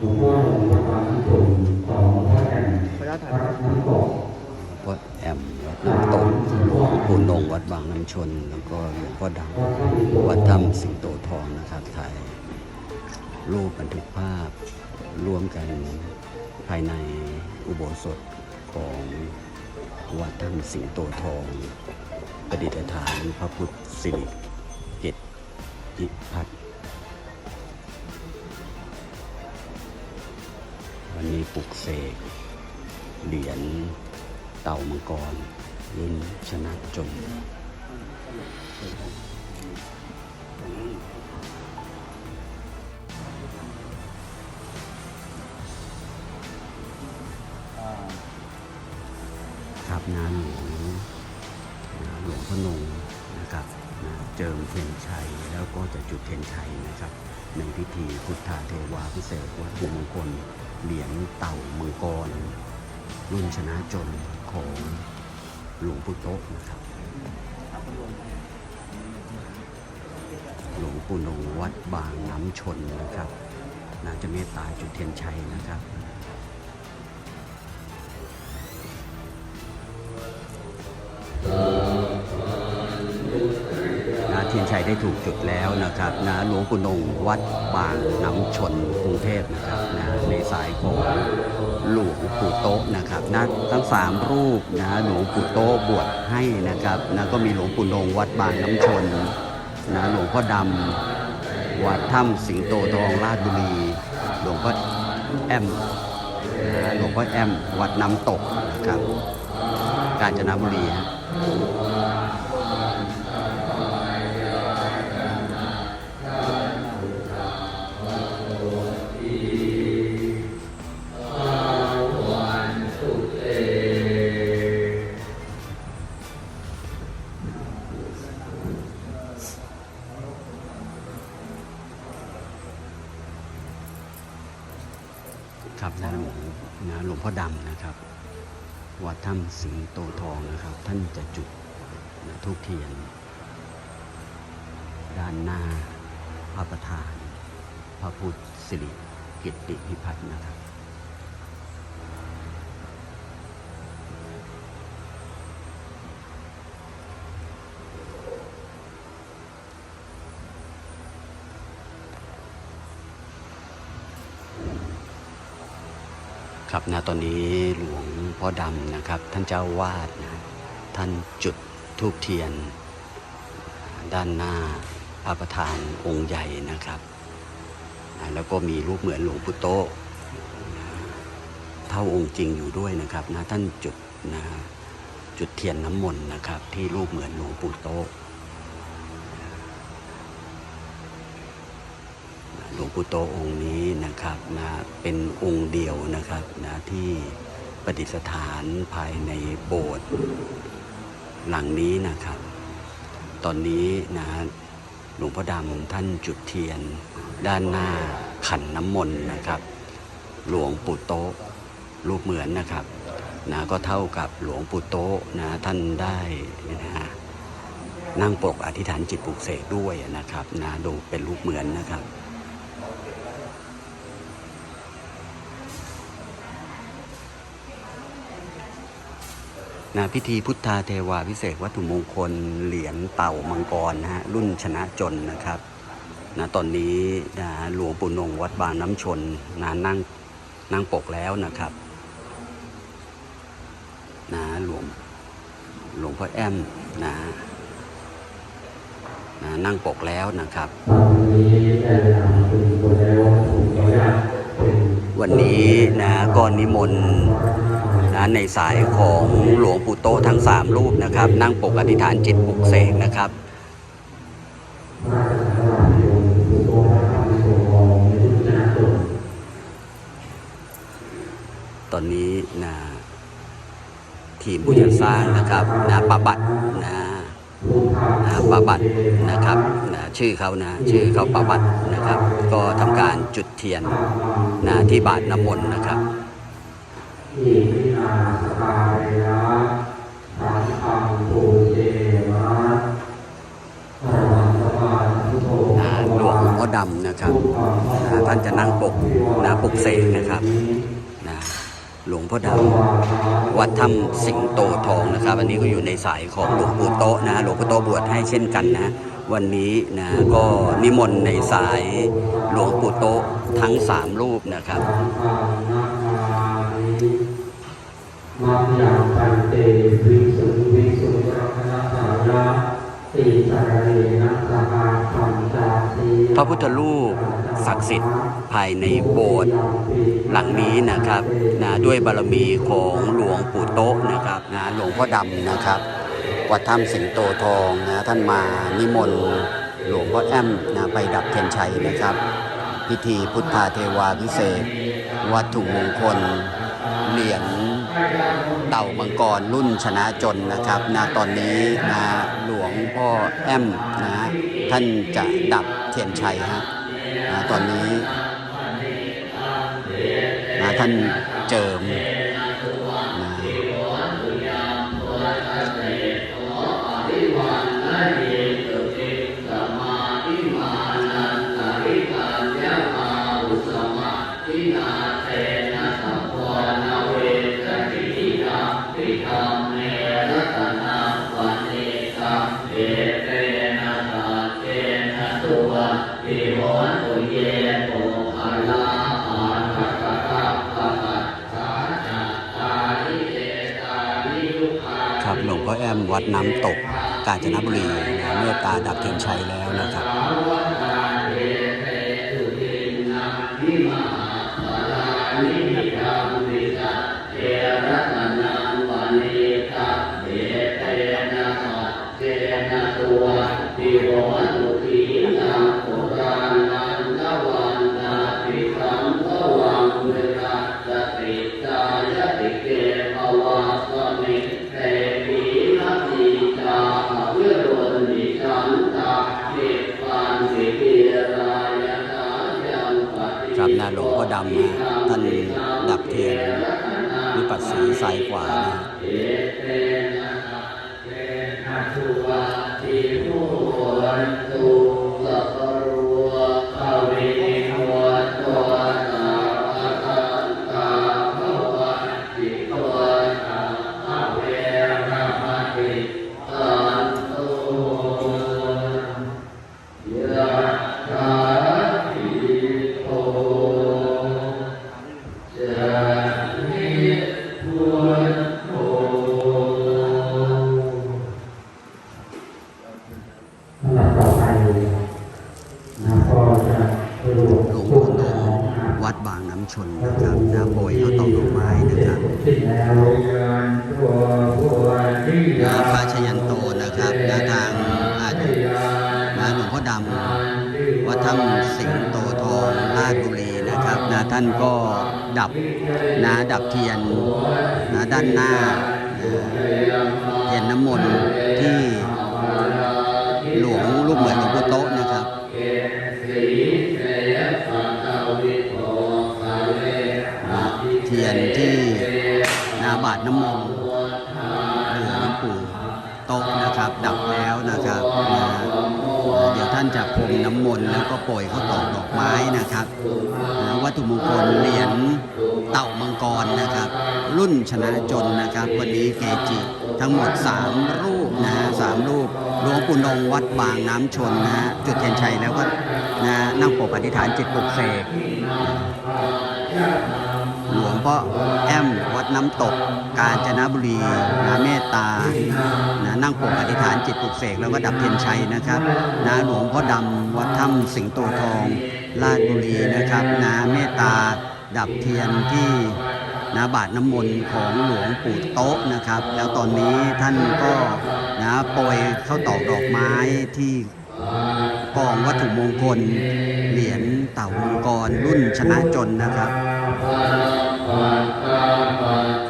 หลวงพ่อหลวงพ่อพระที่สูงของพระแห่งขออนุญาตถ่ายวัดน้ำตกวัดแอมวัดน้ำตกหลวงปู่นงวัดบางน้ำชน แล้วก็หลวงพ่อดำวัดถ้ำสิงโตทองนะครับถ่ายรูปบันทึกภาพร่วมกันภายในอุโบสถของวัดถ้ำสิงโตทอง ประดิษฐานพระพุทธสิริเกตติพัฒ วันนี้ปลุกเสกเหรียญเต่ามังกรรุ่นชนะจน เจิมเทียนชัย แล้วก็จะจุดเทียนชัยนะครับในพิธีพุทธาเทวาพิเศษวัตถุมงคลเหรียญเต่ามังกร รุ่นชนะจนของหลวงปู่โต๊ะนะครับ หลวงปู่นงวัดบางน้ำชนนะครับน่าจะเมตตาจุดเทียนชัยนะครับนา เทียนชัยได้ถูกจุดแล้วนะครับนะหลวงปู่นงวัดบางน้ำชนกรุงเทพนะครับนะในสายของหลวงปู่โต๊ะนะครับนะทั้งสามรูปนะหลวงปู่โต๊ะบวชให้นะครับนะก็มีหลวงปู่นงวัดบางน้ำชนนะหลวงพ่อดำวัดถ้ำสิงโตทองราชบุรีหลวงพ่อแอมนะหลวงพ่อแอม วัดน้ำตกนะครับกาญจนบุรีฮะ ครับนะหลวงนะหลวงพ่อดำนะครับ วัดถ้ำสิงโตทองนะครับ ท่านจะจุดนะทุกเทียน ด้านหน้าพระประธาน พระพุทธสิริกิตติพิพัฒน์นะครับ ครับนะตอนนี้หลวงพ่อดำนะครับ ท่านเจ้าวาดนะท่านจุดทูบเทียน ด้านหน้าพระประธานองค์ใหญ่นะครับนะแล้วก็มีรูปเหมือนหลวงปู่โตนะเท่าองค์จริงอยู่ด้วยนะครับนะท่านจุดนะจุดเทียนน้ำมนต์นะครับ ที่รูปเหมือนหลวงปู่โตะ ห ลวงปู่โตองค์นี้นะครับนะเป็นองค์เดียวนะครับนะที่ประดิษฐานภายในโบสถ์หลังนี้นะครับ ตอนนี้นะหลวงพ่อดำท่านจุดเทียน ด้านหน้าขันน้ำมนต์นะครับ หลวงปู่โตรูปเหมือนนะครับนะก็เท่ากับหลวงปู่โตนะท่านได้นะนั่งปกอธิษฐานจิตปลุกเสกด้วยนะครับนะดูเป็นรูปเหมือนนะครับ นะพิธีพุทธาเทวาพิเศษวัตถุมงคลเหรียญเต่ามังกรนะฮะรุ่นชนะจนนะครับนะตอนนี้นะหลวงปู่นงวัดบางน้ำชนนะนั่งนั่งปกแล้วนะครับนะหลวงหลวงพ่อแอมนะนะนั่งปกแล้วนะครับ วันนี้นะก็นิมนต์นะในสายของหลวงปู่โตทั้งสามรูปนะครับ นั่งปกอธิษฐานจิตปลุกเสกนะครับตอนนี้นะทีมผู้จัดสร้างนะครับนะปาบัตนะ ปาบัตรนะครับนะชื่อเขานะชื่อเขาปาบัตรนะครับ ก็ทำการจุดเทียนนะที่บาทน้ำมนต์นะครับอิมินาสการยะสังฆังปูเจมะพระวังสบาพุทโธนะหลวงพ่อดำนะครับนะท่านจะนั่งปกนะปลุกเสกนะครับนะ หลวงพ่อดำวัดถ้ำสิงโตทองนะครับ อันนี้ก็อยู่ในสายของหลวงปู่โตนะหลวงปู่โตบวชให้เช่นกันนะวันนี้นะก็นิมนต์ในสายหลวงปู่โตทั้งสามรูปนะครับมัมยังพันเตวิสุวิสุรัตนสาระ พระพุทธรูปศักดิ์สิทธิ์ภายในโบสถ์หลังนี้นะครับนะด้วยบารมีของหลวงปู่โตะนะครับนะหลวงพ่อดำนะครับวัดถ้ำสิงโตทองนะท่านมานิมนต์หลวงพ่อแอมนะไปดับเทียนชัยนะครับ พิธีพุทธาเทวาพิเศษ วัตถุมงคลเหรียญเต่ามังกรรุ่นชนะจนนะครับนะตอนนี้นะห พ่อแอมนะฮะท่านจะดับเทียนชัยฮะนะตอนนี้นะท่านเจิม แอมวัดน้ำตกกาญจนบุรีเมตตาดับเทียนชัยแล้วนะครับ รมท่านดับเทียนวิปัสสีสายกวานะ งานพระชยันโตนะครับนะทางอาจมาหลวงพ่อดำวัดถ้ำสิงโตทองราชบุรีนะครับนะท่านก็ดับนะดับเทียนนะด้านหน้านะเทียนน้ำมนต์ น้ำมนต์หลวงปู่โต๊ะนะครับ ดับแล้วนะครับนะเดี๋ยวท่านจะพรมน้ำมนต์แล้วก็โปรยข้าวตอกดอกไม้นะครับนะวัตถุมงคลเหรียญเต่ามังกรนะครับ รุ่นชนะจนนะครับ วันนี้เกจิทั้งหมด 3 รูปนะฮะสามรูปหลวงปู่นงวัดบางน้ำชนนะฮะจุดเทียนชัยแล้วก็นะนั่งปกอธิษฐานจิตปลุกเสกหลวงพ่อ น้ำตกกาญจนบุรีนาเมตตานะนั่งปกอธิษฐานจิตปลุกเสกแล้วก็ดับเทียนชัยนะครับนาหลวงพ่อดำวัดถ้ำสิงโตทองราชบุรีนะครับนาเมตตาดับเทียนที่นาบาทน้ำมนต์ของหลวงปู่โต๊ะนะครับ แล้วตอนนี้ท่านก็นะโปรยเข้าตอกดอกไม้ที่กองวัตถุมงคล เหรียญเต่ามังกรรุ่นชนะจนนะครับ ปัจจาปัจเจกาน